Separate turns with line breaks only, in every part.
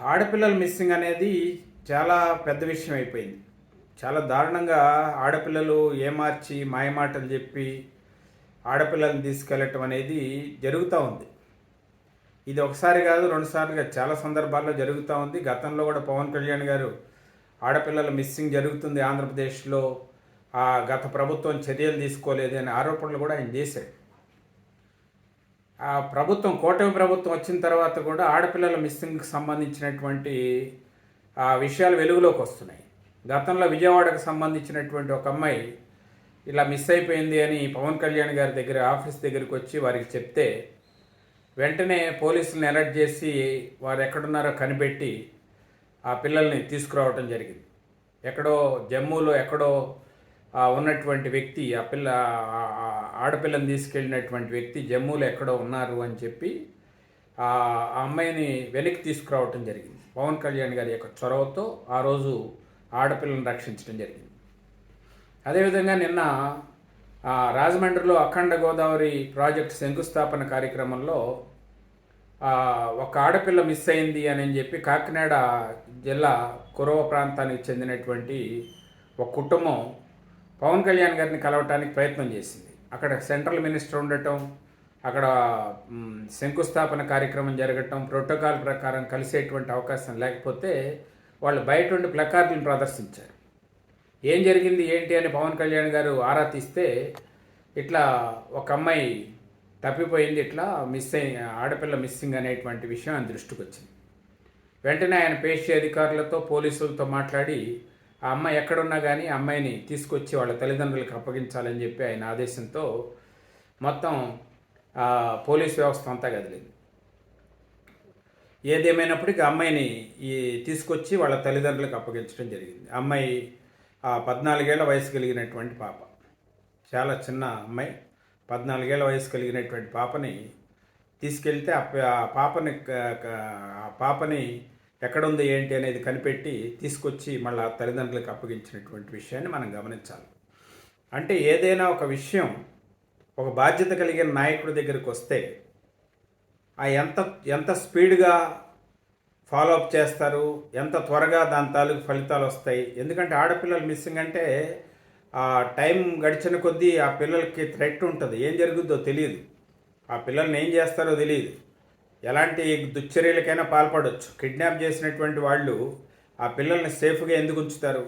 ఆడపిల్లల మిస్సింగ్ అనేది చాలా పెద్ద విషయం అయిపోయింది. చాలా దారుణంగా ఆడపిల్లలు ఏమార్చి మాయమాటలు చెప్పి ఆడపిల్లల్ని తీసుకెళ్ళటం అనేది జరుగుతూ ఉంది. ఇది ఒకసారి కాదు రెండుసార్లుగా చాలా సందర్భాల్లో జరుగుతూ ఉంది. గతంలో కూడా పవన్ కళ్యాణ్ గారు ఆడపిల్లల మిస్సింగ్ జరుగుతుంది ఆంధ్రప్రదేశ్లో. ఆ గత ప్రభుత్వం చర్యలు తీసుకోలేదు అనే ఆరోపణలు కూడా ఆయన చేశాడు ఆ ప్రభుత్వం కూటమి ప్రభుత్వం వచ్చిన తర్వాత కూడా ఆడపిల్లల మిస్సింగ్కి సంబంధించినటువంటి ఆ విషయాలు వెలుగులోకి వస్తున్నాయి. గతంలో విజయవాడకు సంబంధించినటువంటి ఒక అమ్మాయి ఇలా మిస్ అయిపోయింది అని పవన్ కళ్యాణ్ గారి దగ్గర ఆఫీస్ దగ్గరికి వచ్చి వారికి చెప్తే వెంటనే పోలీసులను అలర్ట్ చేసి వారు ఎక్కడున్నారో కనిపెట్టి ఆ పిల్లల్ని తీసుకురావడం జరిగింది. ఎక్కడో జమ్మూలో ఎక్కడో ఉన్నటువంటి వ్యక్తి ఆ పిల్ల ఆ- ఆడపిల్లని తీసుకెళ్ళినటువంటి వ్యక్తి జమ్మూలో ఎక్కడో ఉన్నారు అని చెప్పి ఆ అమ్మాయిని వెనక్కి తీసుకురావటం జరిగింది. పవన్ కళ్యాణ్ గారి యొక్క చొరవతో ఆ రోజు ఆడపిల్లని రక్షించడం జరిగింది. అదేవిధంగా నిన్న ఆ, రాజమండ్రిలో అఖండ గోదావరి ప్రాజెక్ట్ శంకుస్థాపన కార్యక్రమంలో ఒక ఆడపిల్ల మిస్ అయింది అని చెప్పి కాకినాడ జిల్లా కురవ ప్రాంతానికి చెందినటువంటి ఒక కుటుంబం పవన్ కళ్యాణ్ గారిని కలవటానికి ప్రయత్నం చేసింది. అక్కడ సెంట్రల్ మినిస్టర్ ఉండటం అక్కడ శంకుస్థాపన కార్యక్రమం జరగటం ప్రోటోకాల్ ప్రకారం కలిసేటువంటి అవకాశం లేకపోతే వాళ్ళు బయట ఉండి ప్లకార్డులను ప్రదర్శించారు. ఏం జరిగింది ఏంటి అని పవన్ కళ్యాణ్ గారు ఆరా తీస్తే ఇట్లా ఒక అమ్మాయి తప్పిపోయింది ఇట్లా మిస్ అయి ఆడపిల్ల మిస్సింగ్ అనేటువంటి విషయం ఆయన దృష్టికి వచ్చింది వెంటనే ఆయన పేషి అధికారులతో పోలీసులతో మాట్లాడి ఆ అమ్మాయి ఎక్కడున్నా కానీ అమ్మాయిని తీసుకొచ్చి వాళ్ళ తల్లిదండ్రులకు అప్పగించాలని చెప్పి ఆయన ఆదేశంతో మొత్తం పోలీస్ వ్యవస్థ అంతా కదిలింది. ఏదేమైనప్పటికీ అమ్మాయిని ఈ తీసుకొచ్చి వాళ్ళ తల్లిదండ్రులకు అప్పగించడం జరిగింది. అమ్మాయి ఆ పద్నాలుగేళ్ళ వయసు కలిగినటువంటి పాప. చాలా చిన్న అమ్మాయి. పద్నాలుగేళ్ళ వయసు కలిగినటువంటి పాపని తీసుకెళ్తే ఆ పాపని ఆ పాపని ఎక్కడుంది ఏంటి అనేది కనిపెట్టి తీసుకొచ్చి మళ్ళీ ఆ తల్లిదండ్రులకు అప్పగించినటువంటి విషయాన్ని మనం గమనించాలి. అంటే ఏదైనా ఒక విషయం ఒక బాధ్యత కలిగిన నాయకుడి దగ్గరికి వస్తే ఆ ఎంత ఎంత స్పీడ్గా ఫాలో అప్ చేస్తారు ఎంత త్వరగా దాని తాలూకు ఫలితాలు వస్తాయి. ఎందుకంటే ఆడపిల్లలు మిస్సింగ్ అంటే ఆ టైం గడిచిన కొద్దీ ఆ పిల్లలకి థ్రెట్ ఉంటుంది. ఏం జరుగుద్దో తెలియదు. ఆ పిల్లల్ని ఏం చేస్తారో తెలియదు. ఎలాంటి దుశ్చర్యలకైనా పాల్పడవచ్చు కిడ్నాప్ చేసినటువంటి వాళ్ళు ఆ పిల్లల్ని సేఫ్గా ఎందుకు ఉంచుతారు?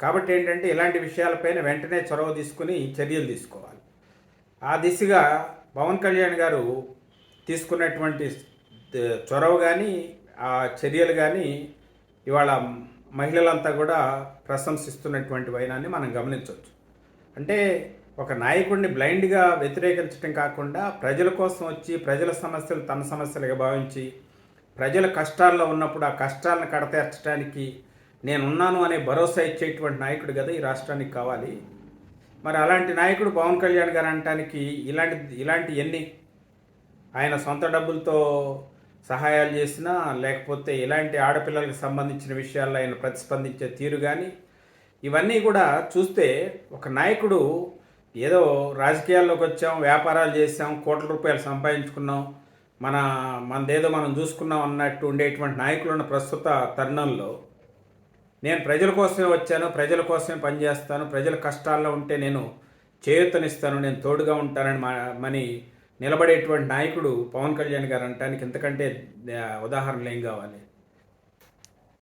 కాబట్టి ఏంటంటే ఇలాంటి విషయాలపైన వెంటనే చొరవ తీసుకుని చర్యలు తీసుకోవాలి. ఆ దిశగా పవన్ కళ్యాణ్ గారు తీసుకున్నటువంటి చొరవ కానీ ఆ చర్యలు కానీ ఇవాళ మహిళలంతా కూడా ప్రశంసిస్తున్నటువంటి వైనాన్ని మనం గమనించవచ్చు అంటే ఒక నాయకుడిని బ్లైండ్గా వ్యతిరేకించడం కాకుండా ప్రజల కోసం వచ్చి ప్రజల సమస్యలు తన సమస్యలుగా భావించి ప్రజల కష్టాల్లో ఉన్నప్పుడు ఆ కష్టాలను కడతీర్చడానికి నేనున్నాను అనే భరోసా ఇచ్చేటువంటి నాయకుడు కదా ఈ రాష్ట్రానికి కావాలి. మరి అలాంటి నాయకుడు పవన్ కళ్యాణ్ గారు అనటానికి ఇలాంటి ఇలాంటి ఎన్ని ఆయన సొంత డబ్బులతో సహాయాలు చేసినా లేకపోతే ఇలాంటి ఆడపిల్లలకు సంబంధించిన విషయాల్లో ఆయన ప్రతిస్పందించే తీరు కానీ ఇవన్నీ కూడా చూస్తే ఒక నాయకుడు ఏదో రాజకీయాల్లోకి వచ్చాం వ్యాపారాలు చేసాం కోట్ల రూపాయలు సంపాదించుకున్నాం మన మనదేదో మనం చూసుకున్నాం అన్నట్టు ఉండేటువంటి నాయకులు ఉన్న ప్రస్తుత తరుణంలో నేను ప్రజల కోసమే వచ్చాను ప్రజల కోసమే పనిచేస్తాను ప్రజల కష్టాల్లో ఉంటే నేను చేయూతనిస్తాను నేను తోడుగా ఉంటానని మా- మని నిలబడేటువంటి నాయకుడు పవన్ కళ్యాణ్ గారు అనటానికి ఎంతకంటే ఉదాహరణలు ఏం కావాలి?